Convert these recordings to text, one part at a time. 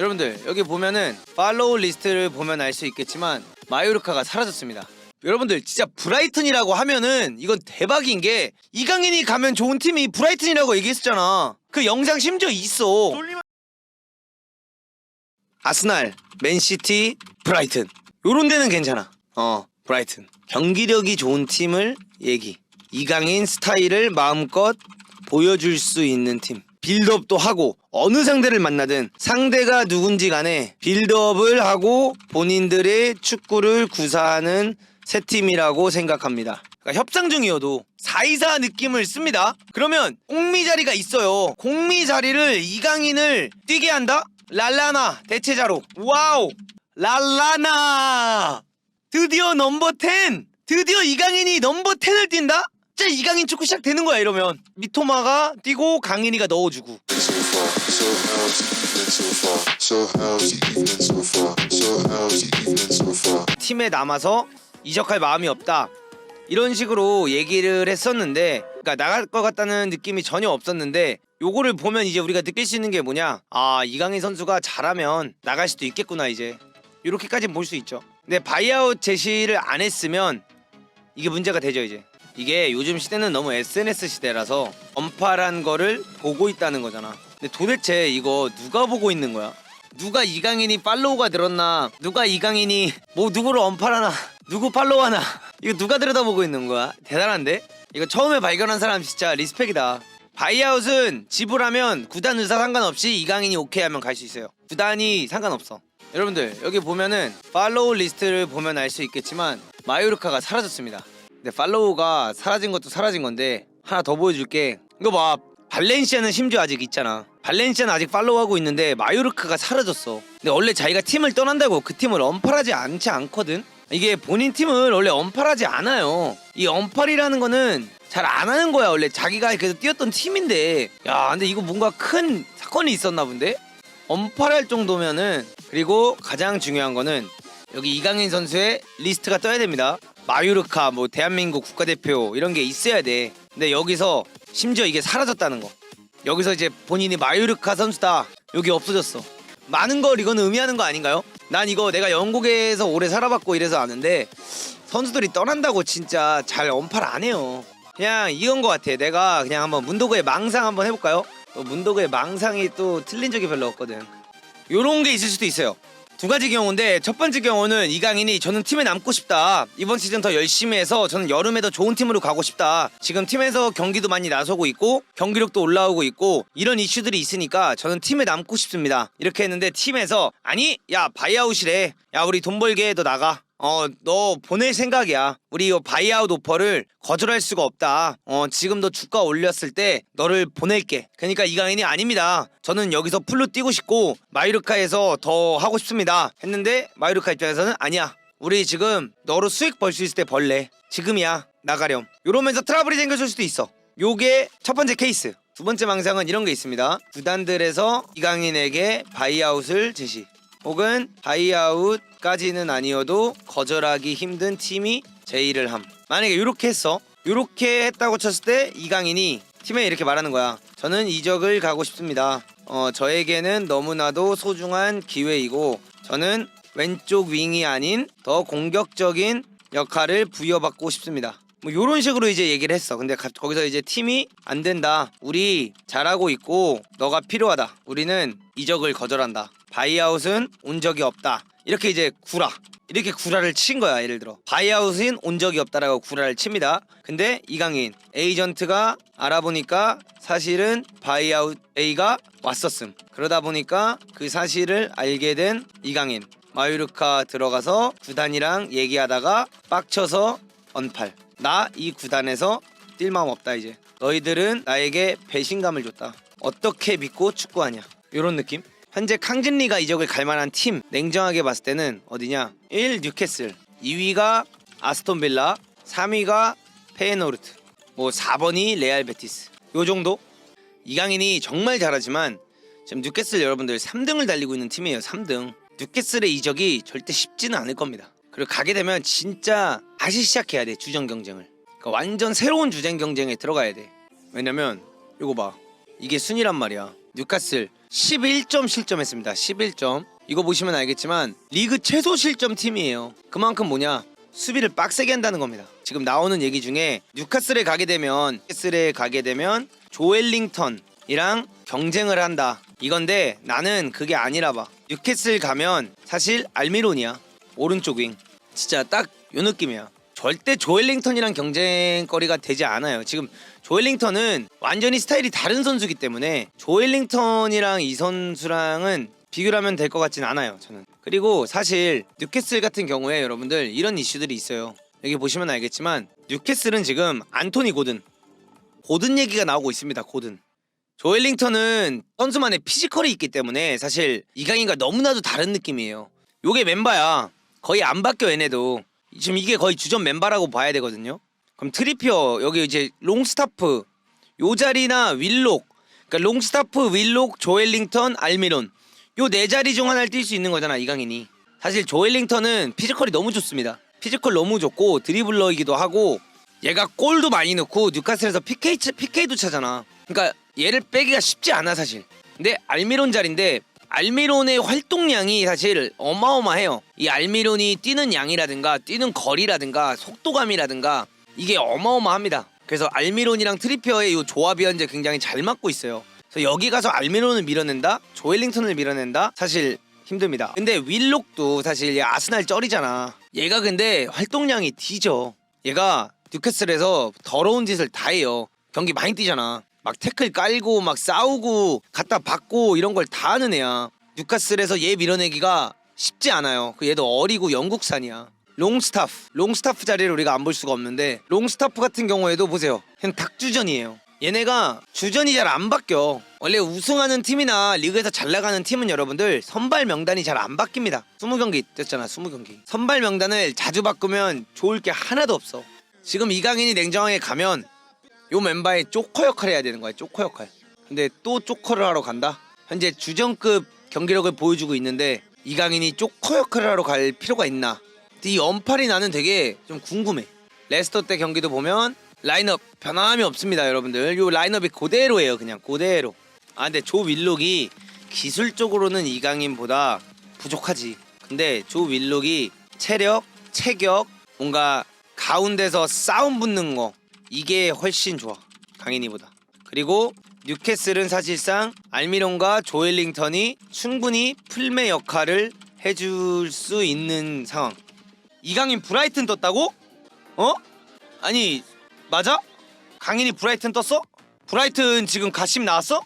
여러분들 여기 보면은 팔로우 리스트를 보면 알 수 있겠지만 마요르카가 사라졌습니다. 여러분들 진짜 브라이튼이라고 하면은 이건 대박인 게 이강인이 가면 좋은 팀이 브라이튼이라고 얘기했었잖아. 그 영상 심지어 있어. 아스날, 맨시티, 브라이튼. 요런 데는 괜찮아. 어, 브라이튼. 경기력이 좋은 팀을 얘기. 이강인 스타일을 마음껏 보여줄 수 있는 팀. 빌드업도 하고 어느 상대를 만나든 상대가 누군지 간에 빌드업을 하고 본인들의 축구를 구사하는 세 팀이라고 생각합니다. 그러니까 협상 중이어도 4-2-4 느낌을 씁니다. 그러면 공미 자리가 있어요. 공미 자리를 이강인을 뛰게 한다? 랄라나 대체자로. 와우! 랄라나! 드디어 넘버 10! 드디어 이강인이 넘버 10을 뛴다? 진짜 이강인 축구 시작되는 거야 이러면 미토마가 뛰고 강인이가 넣어주고 팀에 남아서 이적할 마음이 없다. 이런 식으로 얘기를 했었는데 그러니까 나갈 것 같다는 느낌이 전혀 없었는데 요거를 보면 이제 우리가 느낄 수 있는 게 뭐냐? 아 이강인 선수가 잘하면 나갈 수도 있겠구나 이제. 이렇게까지 볼 수 있죠. 근데 바이아웃 제시를 안 했으면 이게 문제가 되죠 이제. 이게 요즘 시대는 너무 SNS 시대라서 언팔한 거를 보고 있다는 거잖아 근데 도대체 이거 누가 보고 있는 거야? 누가 이강인이 팔로우가 늘었나? 누가 이강인이 뭐 누구를 언팔하나? 누구 팔로우하나? 이거 누가 들여다보고 있는 거야? 대단한데? 이거 처음에 발견한 사람 진짜 리스펙이다. 바이아웃은 지불하면 구단 의사 상관없이 이강인이 오케이 하면 갈 수 있어요. 구단이 상관없어. 여러분들 여기 보면은 팔로우 리스트를 보면 알 수 있겠지만 마요르카가 사라졌습니다. 근데 팔로우가 사라진 것도 사라진 건데 하나 더 보여줄게. 이거 봐. 발렌시아는 심지어 아직 있잖아 발렌시아는 아직 팔로우하고 있는데 마요르카가 사라졌어. 근데 원래 자기가 팀을 떠난다고 그 팀을 언팔하지 않지 않거든? 이게 본인 팀을 원래 언팔하지 않아요. 이 언팔이라는 거는 잘 안 하는 거야 원래. 자기가 그래도 뛰었던 팀인데. 야 근데 이거 뭔가 큰 사건이 있었나 본데? 언팔할 정도면은. 그리고 가장 중요한 거는 여기 이강인 선수의 리스트가 떠야 됩니다. 마유르카 뭐 대한민국 국가대표 이런 게 있어야 돼. 근데 여기서 심지어 이게 사라졌다는 거. 여기서 이제 본인이 마유르카 선수다. 여기 없어졌어. 많은 걸 이거는 의미하는 거 아닌가요? 난 이거 내가 영국에서 오래 살아봤고 이래서 아는데 선수들이 떠난다고 진짜 잘 언팔 안 해요. 그냥 이건 거 같아. 내가 그냥 한번 문도그의 망상 한번 해볼까요? 또 문도그의 망상이 또 틀린 적이 별로 없거든. 요런 게 있을 수도 있어요. 두 가지 경우인데 첫 번째 경우는 이강인이 저는 팀에 남고 싶다. 이번 시즌 더 열심히 해서 저는 여름에 더 좋은 팀으로 가고 싶다. 지금 팀에서 경기도 많이 나서고 있고 경기력도 올라오고 있고 이런 이슈들이 있으니까 저는 팀에 남고 싶습니다. 이렇게 했는데 팀에서 아니 야 바이아웃이래. 야 우리 돈 벌게 너 나가. 어, 너 보낼 생각이야. 우리 이 바이아웃 오퍼를 거절할 수가 없다. 어, 지금 너 주가 올렸을 때 너를 보낼게. 그러니까 이강인이 아닙니다. 저는 여기서 풀로 뛰고 싶고 마이르카에서 더 하고 싶습니다. 했는데 마이르카 입장에서는 아니야. 우리 지금 너로 수익 벌 수 있을 때 벌래. 지금이야. 나가렴. 이러면서 트러블이 생겨줄 수도 있어. 요게 첫 번째 케이스. 두 번째 망상은 이런 게 있습니다. 구단들에서 이강인에게 바이아웃을 제시. 혹은 바이아웃 까지는 아니어도 거절하기 힘든 팀이 제의를 함. 만약에 이렇게 했어. 이렇게 했다고 쳤을 때 이강인이 팀에 이렇게 말하는 거야. 저는 이적을 가고 싶습니다. 어, 저에게는 너무나도 소중한 기회이고 저는 왼쪽 윙이 아닌 더 공격적인 역할을 부여받고 싶습니다. 뭐 이런 식으로 이제 얘기를 했어. 근데 가- 거기서 이제 팀이 안 된다. 우리 잘하고 있고 너가 필요하다. 우리는 이적을 거절한다. 바이아웃은 온 적이 없다. 이렇게 이제 구라. 이렇게 구라를 친 거야. 예를 들어 바이아웃은 온 적이 없다라고 구라를 칩니다. 근데 이강인 에이전트가 알아보니까 사실은 바이아웃 A가 왔었음. 그러다 보니까 그 사실을 알게 된 이강인 마유르카 들어가서 구단이랑 얘기하다가 빡쳐서 언팔. 나 이 구단에서 뛸 마음 없다 이제. 너희들은 나에게 배신감을 줬다. 어떻게 믿고 축구하냐? 이런 느낌? 현재 캉진리가 이적을 갈 만한 팀 냉정하게 봤을 때는 어디냐? 1 뉴캐슬, 2위가 아스톤 빌라, 3위가 페에노르트, 뭐 4번이 레알 베티스. 요 정도? 이강인이 정말 잘하지만 지금 뉴캐슬 여러분들 3등을 달리고 있는 팀이에요. 3등. 뉴캐슬의 이적이 절대 쉽지는 않을 겁니다. 그리고 가게 되면 진짜 다시 시작해야 돼 주전 경쟁을. 그러니까 완전 새로운 주전 경쟁에 들어가야 돼. 왜냐면 이거 봐. 이게 순위란 말이야. 뉴캐슬 11점 실점했습니다. 11점. 이거 보시면 알겠지만 리그 최소 실점 팀이에요. 그만큼 뭐냐? 수비를 빡세게 한다는 겁니다. 지금 나오는 얘기 중에 뉴카슬에 가게 되면 뉴카슬에 가게 되면 조엘링턴이랑 경쟁을 한다. 이건데 나는 그게 아니라 봐. 뉴캐슬 가면 사실 알미론이야. 오른쪽 윙. 진짜 딱 요 느낌이야. 절대 조엘링턴이랑 경쟁거리가 되지 않아요. 지금 조엘링턴은 완전히 스타일이 다른 선수기 때문에 조엘링턴이랑 이 선수랑은 비교를 하면 될 것 같진 않아요. 저는. 그리고 사실 뉴캐슬 같은 경우에 여러분들 이런 이슈들이 있어요. 여기 보시면 알겠지만 뉴캐슬은 지금 안토니 고든 고든 얘기가 나오고 있습니다. 고든. 조엘링턴은 선수만의 피지컬이 있기 때문에 사실 이강인과 너무나도 다른 느낌이에요. 요게 멤버야. 거의 안 바뀌어 얘네도. 지금 이게 거의 주전 멤버라고 봐야 되거든요. 그럼 트리피어 여기 이제 롱스타프 요 자리나 윌록 그러니까 롱스타프 윌록 조엘링턴 알미론 요 네 자리 중 하나를 뛸 수 있는 거잖아 이강인이. 사실 조엘링턴은 피지컬이 너무 좋습니다. 피지컬 너무 좋고 드리블러이기도 하고 얘가 골도 많이 넣고 뉴카슬에서 PK 차- PK도 차잖아. 그러니까 얘를 빼기가 쉽지 않아 사실. 근데 알미론 자리인데 알미론의 활동량이 사실 어마어마해요. 이 알미론이 뛰는 양이라든가 뛰는 거리라든가 속도감이라든가 이게 어마어마합니다. 그래서 알미론이랑 트리피어의 이 조합이 현재 굉장히 잘 맞고 있어요. 그래서 여기 가서 알미론을 밀어낸다, 조엘링턴을 밀어낸다, 사실 힘듭니다. 근데 윌록도 사실 얘 아스날 쩔이잖아. 얘가 근데 활동량이 뒤져. 얘가 뉴캐슬에서 더러운 짓을 다 해요. 경기 많이 뛰잖아. 막 태클 깔고 막 싸우고 갖다 받고 이런 걸 다 하는 애야. 뉴캐슬에서 얘 밀어내기가 쉽지 않아요. 그 얘도 어리고 영국산이야. 롱스타프, 롱스타프 자리를 우리가 안 볼 수가 없는데 롱스타프 같은 경우에도 보세요. 그냥 닭주전이에요. 얘네가 주전이 잘 안 바뀌어. 원래 우승하는 팀이나 리그에서 잘 나가는 팀은 여러분들 선발 명단이 잘 안 바뀝니다. 20경기 됐잖아, 20경기. 선발 명단을 자주 바꾸면 좋을 게 하나도 없어. 지금 이강인이 냉정하게 가면 요 멤버의 쪼커 역할을 해야 되는 거야, 쪼커 역할. 근데 또 쪼커를 하러 간다? 현재 주전급 경기력을 보여주고 있는데 이강인이 쪼커 역할을 하러 갈 필요가 있나? 이 언팔이 나는 되게 좀 궁금해. 레스터 때 경기도 보면 라인업 변함이 없습니다, 여러분들. 요 라인업이 그대로예요, 그냥 그대로. 아 근데 조 윌록이 기술적으로는 이강인보다 부족하지. 근데 조 윌록이 체력, 체격, 뭔가 가운데서 싸움 붙는 거 이게 훨씬 좋아. 강인이보다. 그리고 뉴캐슬은 사실상 알미론과 조엘링턴이 충분히 풀메 역할을 해줄 수 있는 상황. 이강인 브라이튼 떴다고? 어? 아니 맞아? 강인이 브라이튼 떴어? 브라이튼 지금 가심 나왔어?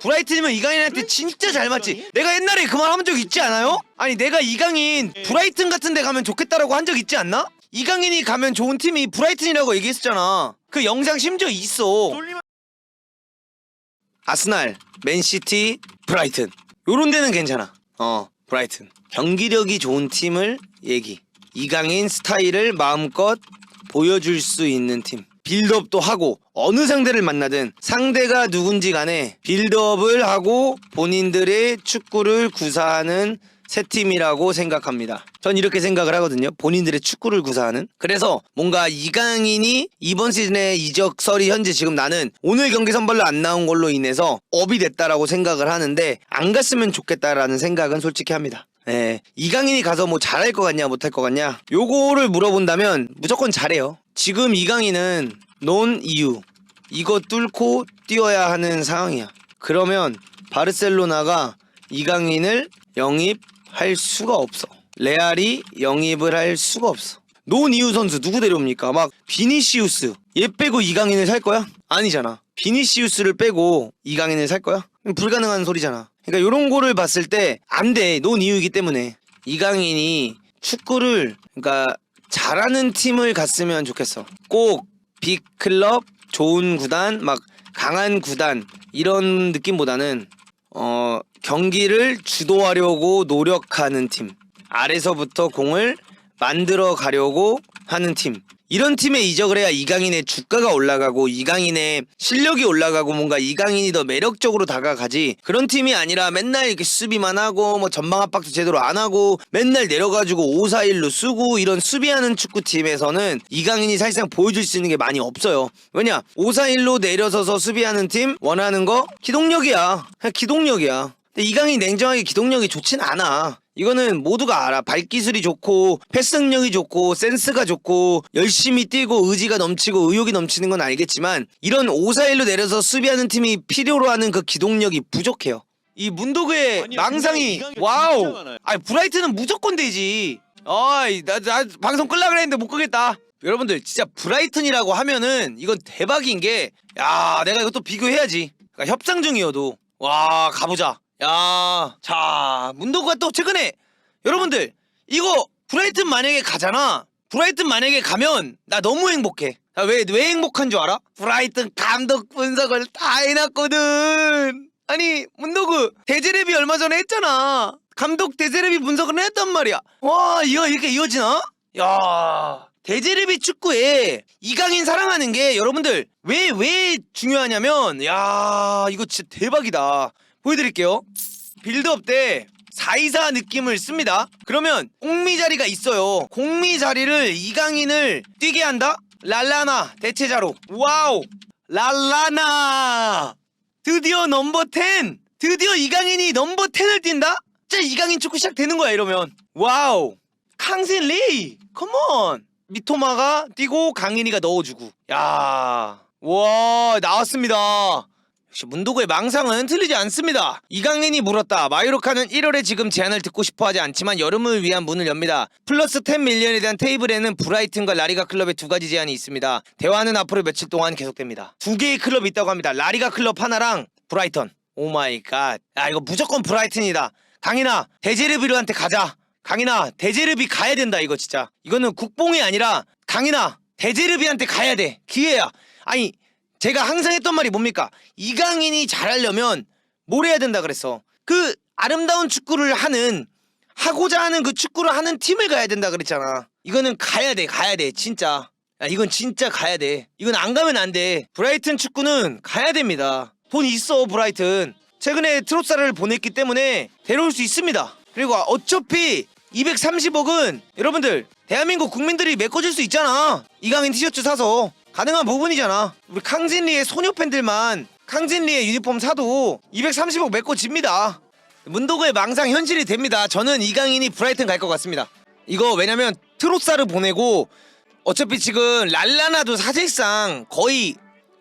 브라이튼이면 이강인한테 진짜 잘 맞지. 내가 옛날에 그 말 한 적 있지 않아요? 아니 내가 이강인 브라이튼 같은 데 가면 좋겠다라고 한 적 있지 않나? 이강인이 가면 좋은 팀이 브라이튼이라고 얘기했었잖아. 그 영상 심지어 있어. 아스날, 맨시티, 브라이튼. 요런 데는 괜찮아. 어, 브라이튼. 경기력이 좋은 팀을 얘기. 이강인 스타일을 마음껏 보여줄 수 있는 팀. 빌드업도 하고 어느 상대를 만나든 상대가 누군지 간에 빌드업을 하고 본인들의 축구를 구사하는 새 팀이라고 생각합니다. 전 이렇게 생각을 하거든요. 본인들의 축구를 구사하는. 그래서 뭔가 이강인이 이번 시즌의 이적설이 현재 지금 나는 오늘 경기 선발로 안 나온 걸로 인해서 업이 됐다라고 생각을 하는데 안 갔으면 좋겠다라는 생각은 솔직히 합니다. 예, 이강인이 가서 뭐 잘할 것 같냐 못할 것 같냐 요거를 물어본다면 무조건 잘해요. 지금 이강인은 논 이유 이거 뚫고 뛰어야 하는 상황이야. 그러면 바르셀로나가 이강인을 영입할 수가 없어. 레알이 영입을 할 수가 없어. 논 이유 선수 누구 데려옵니까? 막 비니시우스 얘 빼고 이강인을 살 거야? 아니잖아. 비니시우스를 빼고 이강인을 살 거야? 불가능한 소리잖아. 그러니까 이런 거를 봤을 때 안 돼. 논 이유이기 때문에 이강인이 축구를 그러니까 잘하는 팀을 갔으면 좋겠어. 꼭 빅 클럽, 좋은 구단, 막 강한 구단 이런 느낌보다는 어 경기를 주도하려고 노력하는 팀. 아래서부터 공을 만들어 가려고 하는 팀. 이런 팀에 이적을 해야 이강인의 주가가 올라가고 이강인의 실력이 올라가고 뭔가 이강인이 더 매력적으로 다가가지. 그런 팀이 아니라 맨날 이렇게 수비만 하고 뭐 전방 압박도 제대로 안 하고 맨날 내려가지고 5-4-1로 쓰고 이런 수비하는 축구팀에서는 이강인이 사실상 보여줄 수 있는 게 많이 없어요. 왜냐? 5-4-1로 내려서서 수비하는 팀 원하는 거 기동력이야. 기동력이야 근데 이강인 냉정하게 기동력이 좋진 않아. 이거는 모두가 알아. 발기술이 좋고 패스 능력이 좋고 센스가 좋고 열심히 뛰고 의지가 넘치고 의욕이 넘치는 건 알겠지만 이런 5-4-1로 내려서 수비하는 팀이 필요로 하는 그 기동력이 부족해요. 이 문도그의 아니요, 망상이 이강인이 진짜 와우. 많아요. 아니 브라이트는 무조건 되지. 아이 나, 나 방송 끌라 그랬는데 못 끄겠다. 여러분들 진짜 브라이튼이라고 하면은 이건 대박인 게 야 내가 이것도 비교해야지. 그러니까 협상 중이어도 와 가보자. 야, 자 문도구가 또 최근에 여러분들 이거 브라이튼 만약에 가잖아. 브라이튼 만약에 가면 나 너무 행복해. 왜왜 왜 행복한 줄 알아? 브라이튼 감독 분석을 다 해놨거든. 아니 문도구 대제랩이 얼마 전에 했잖아. 감독 대제랩이 분석을 했단 말이야. 와 이거 이렇게 이어지나? 야 대제랩이 축구에 이강인 사랑하는 게 여러분들 왜 왜 중요하냐면 야 이거 진짜 대박이다. 보여드릴게요. 빌드업 때 4-2-4 느낌을 씁니다. 그러면 공미 자리가 있어요. 공미 자리를 이강인을 뛰게 한다? 랄라나 대체자로. 와우! 랄라나! 드디어 넘버 10! 드디어 이강인이 넘버 10을 뛴다? 진짜 이강인 축구 시작되는 거야 이러면. 와우! 강신리! 컴온! 미토마가 뛰고 강인이가 넣어주고. 야, 와 나왔습니다. 역시 문도구의 망상은 틀리지 않습니다. 이강인이 물었다. 마이로카는 1월에 지금 제안을 듣고 싶어 하지 않지만 여름을 위한 문을 엽니다. 플러스 10 밀리언에 대한 테이블에는 브라이튼과 라리가 클럽의 두 가지 제안이 있습니다. 대화는 앞으로 며칠 동안 계속됩니다. 두 개의 클럽이 있다고 합니다. 라리가 클럽 하나랑 브라이턴. 오 마이 갓. 야 이거 무조건 브라이튼이다. 강인아 데제르비르한테 가자. 강인아 데제르비 가야 된다 이거 진짜. 이거는 국뽕이 아니라 강인아 데제르비한테 가야 돼. 기회야. 아니 제가 항상 했던 말이 뭡니까? 이강인이 잘하려면 뭘 해야 된다 그랬어. 그 아름다운 축구를 하는 하고자 하는 그 축구를 하는 팀을 가야 된다 그랬잖아. 이거는 가야 돼, 가야 돼, 진짜. 야, 이건 진짜 가야 돼. 이건 안 가면 안 돼. 브라이튼 축구는 가야 됩니다. 돈 있어, 브라이튼. 최근에 트롯사를 보냈기 때문에 데려올 수 있습니다. 그리고 어차피 230억은 여러분들 대한민국 국민들이 메꿔줄 수 있잖아. 이강인 티셔츠 사서 가능한 부분이잖아. 우리康진리의 소녀 팬들만康진리의 유니폼 사도 230억 메꿔 집니다. 문도구의 망상 현실이 됩니다. 저는 이강인이 브라이튼 갈 것 같습니다. 이거 왜냐면 트로사를 보내고 어차피 지금 랄라나도 사실상 거의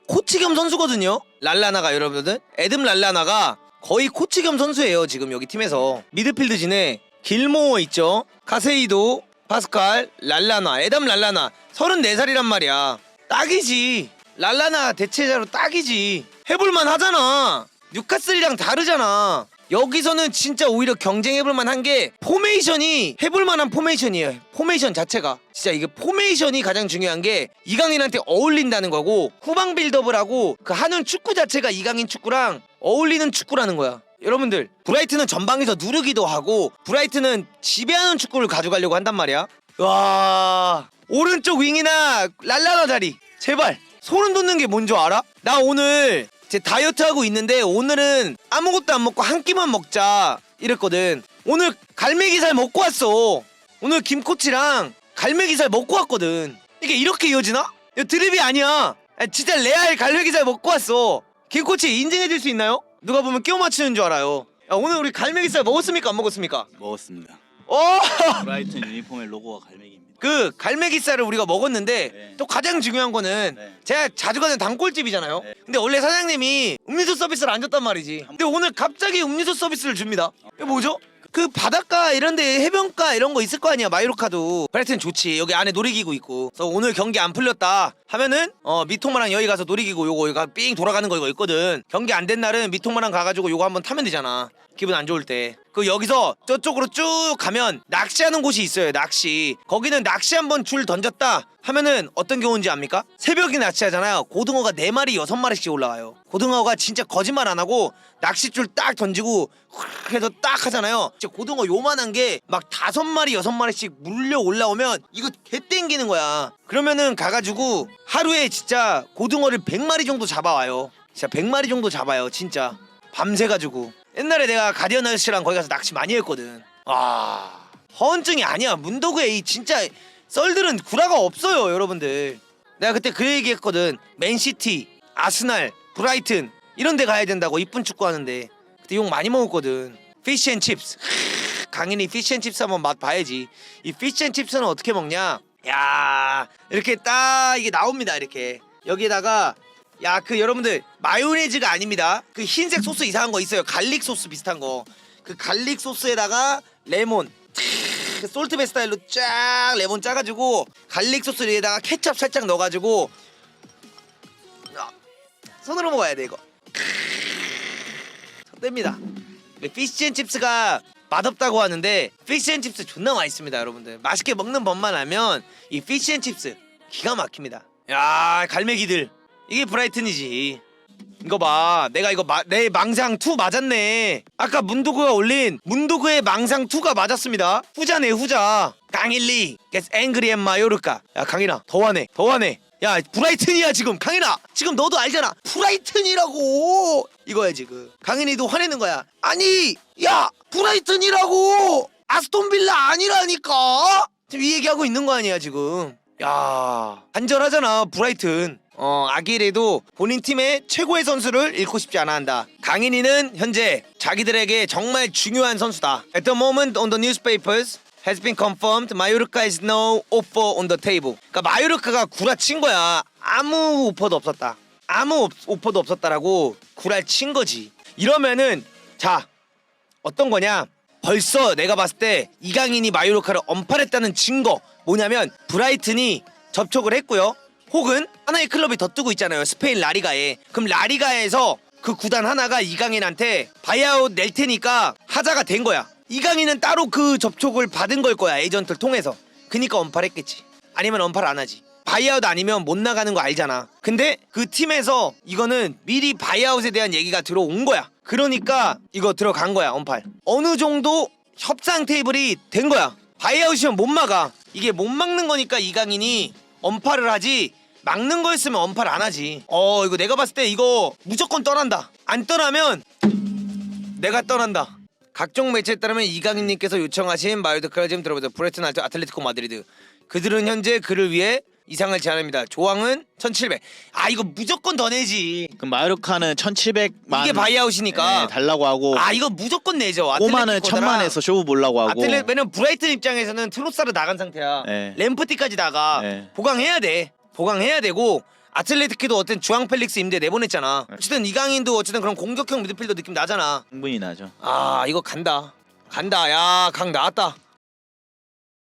코치 겸 선수거든요. 랄라나가 여러분들 에듬 랄라나가 거의 코치 겸 선수예요. 지금 여기 팀에서 미드필드 진에 길모어 있죠. 카세이도 파스칼 랄라나 에담 랄라나 34살이란 말이야. 딱이지. 랄라나 대체자로 딱이지. 해볼만 하잖아. 뉴카슬이랑 다르잖아. 여기서는 진짜 오히려 경쟁해볼만 한 게 포메이션이 해볼만한 포메이션이에요. 포메이션 자체가 진짜 이게 포메이션이 가장 중요한 게 이강인한테 어울린다는 거고 후방 빌드업을 하고 그 하는 축구 자체가 이강인 축구랑 어울리는 축구라는 거야. 여러분들 브라이트는 전방에서 누르기도 하고 브라이트는 지배하는 축구를 가져가려고 한단 말이야. 와 오른쪽 윙이나 랄라나 자리 제발 소름 돋는 게 뭔 줄 알아? 나 오늘 제 다이어트 하고 있는데 오늘은 아무것도 안 먹고 한 끼만 먹자 이랬거든. 오늘 갈매기살 먹고 왔어. 오늘 김코치랑 갈매기살 먹고 왔거든. 이게 이렇게 이어지나? 이거 드립이 아니야. 아, 진짜 레알 갈매기살 먹고 왔어. 김코치 인증해줄 수 있나요? 누가 보면 끼워 맞추는 줄 알아요. 야, 오늘 우리 갈매기살 먹었습니까? 안 먹었습니까? 먹었습니다. 오! 브라이튼 유니폼의 로고가 갈매기입니다. 그 갈매기살을 우리가 먹었는데 네. 또 가장 중요한 거는 네. 제가 자주 가는 단골집이잖아요. 네. 근데 원래 사장님이 음료수 서비스를 안 줬단 말이지. 근데 오늘 갑자기 음료수 서비스를 줍니다. 이게 뭐죠? 그 바닷가 이런데 해변가 이런 거 있을 거 아니야 마이로카도 브라이튼 좋지 여기 안에 놀이기구 있고 그래서 오늘 경기 안 풀렸다 하면은 어 미토마랑 여기 가서 놀이기구 요거 여기가 삥 돌아가는 거 이거 있거든 경기 안 된 날은 미토마랑 가가지고 요거 한번 타면 되잖아 기분 안 좋을 때. 그 여기서 저쪽으로 쭉 가면 낚시하는 곳이 있어요 낚시. 거기는 낚시 한번 줄 던졌다 하면은 어떤 경우인지 압니까? 새벽에 낚시하잖아요. 고등어가 4마리 6마리씩 올라와요. 고등어가 진짜 거짓말 안 하고 낚싯줄 딱 던지고 확 해서 딱 하잖아요. 진짜 고등어 요만한 게막 다섯 마리 여섯 마리씩 물려 올라오면 이거 개 땡기는 거야. 그러면은 가가지고 하루에 진짜 고등어를 100마리 정도 잡아와요. 진짜 100마리 정도 잡아요 진짜. 밤새가지고 옛날에 내가 가디언 아저씨랑 거기 가서 낚시 많이 했거든 아 허언증이 아니야 문도구에 이 진짜 썰들은 구라가 없어요 여러분들 내가 그때 그 얘기했거든 맨시티 아스날 브라이튼 이런 데 가야 된다고 이쁜 축구 하는데 그때 욕 많이 먹었거든. 피쉬앤칩스. 강인이 피쉬앤칩스 한번 맛 봐야지. 이 피쉬앤칩스는 어떻게 먹냐? 야 이렇게 딱 이게 나옵니다. 이렇게 여기에다가 야 그 여러분들 마요네즈가 아닙니다. 그 흰색 소스 이상한 거 있어요. 갈릭 소스 비슷한 거. 그 갈릭 소스에다가 레몬 그 솔트베 스타일로 쫙 레몬 짜가지고 갈릭 소스 위에다가 케첩 살짝 넣어가지고 아, 손으로 먹어야 돼 이거. 손댑니다. 피시앤칩스가 맛없다고 하는데 피시앤칩스 존나 맛있습니다, 여러분들. 맛있게 먹는 법만 하면 이 피시앤칩스 기가 막힙니다. 야 갈매기들 이게 브라이튼이지. 이거 봐, 내가 이거 마, 내 망상 2 맞았네. 아까 문도그가 올린 문도그의 망상 2가 맞았습니다. 후자네 후자. 강일리 gets angry at 마요르카. 야 강인아 더하네 더하네. 야 브라이튼이야 지금 강인아 지금 너도 알잖아 브라이튼이라고 이거야 지금 강인이도 화내는 거야 아니 야 브라이튼이라고 아스톤빌라 아니라니까 지금 이 얘기하고 있는 거 아니야 지금 야 간절하잖아 브라이튼 어 아기레도 본인 팀의 최고의 선수를 잃고 싶지 않아 한다. 강인이는 현재 자기들에게 정말 중요한 선수다. At the moment on the newspapers has been confirmed 마요르카 is no offer on the table. 그러니까 마요르카가 구라친 거야. 아무 오퍼도 없었다. 아무 옵- 오퍼도 없었다라고 구라친 거지. 이러면은 자 어떤 거냐? 벌써 내가 봤을 때 이강인이 마요르카를 언팔했다는 증거 뭐냐면 브라이튼이 접촉을 했고요. 혹은 하나의 클럽이 더 뜨고 있잖아요. 스페인 라리가에. 그럼 라리가에서 그 구단 하나가 이강인한테 바이아웃 낼 테니까 하자가 된 거야. 이강인은 따로 그 접촉을 받은 걸 거야. 에이전트를 통해서. 그니까 언팔했겠지. 아니면 언팔 안 하지. 바이아웃 아니면 못 나가는 거 알잖아. 근데 그 팀에서 이거는 미리 바이아웃에 대한 얘기가 들어온 거야. 그러니까 이거 들어간 거야, 언팔. 어느 정도 협상 테이블이 된 거야. 바이아웃이면 못 막아. 이게 못 막는 거니까 이강인이 언팔을 하지. 막는 거였으면 언팔 안 하지. 어, 이거 내가 봤을 때 이거 무조건 떠난다. 안 떠나면 내가 떠난다. 각종 매체에 따르면 이강인님께서 요청하신 마요드카를 지금 들어보자. 브레튼 알트 아틀레티코 마드리드. 그들은 현재 그를 위해 이상을 제안합니다. 조항은 1,700. 아 이거 무조건 더 내지. 그럼 마요르카는 1,700만 이게 바이아웃이니까. 네, 달라고 하고 아 이거 무조건 내죠. 꼬마는 아틀레티코더라. 천만에서 쇼부 보려고 하고 아틀레 왜냐면 브라이튼 입장에서는 트로사르 나간 상태야. 네. 램프티까지 나가. 네. 보강해야 돼. 보강해야 되고 아틀레티키도 어떤 주앙 펠릭스 임대 내보냈잖아. 네. 어쨌든 이강인도 어쨌든 그런 공격형 미드필더 느낌 나잖아. 충분히 나죠. 아 이거 간다 간다 야 강 나왔다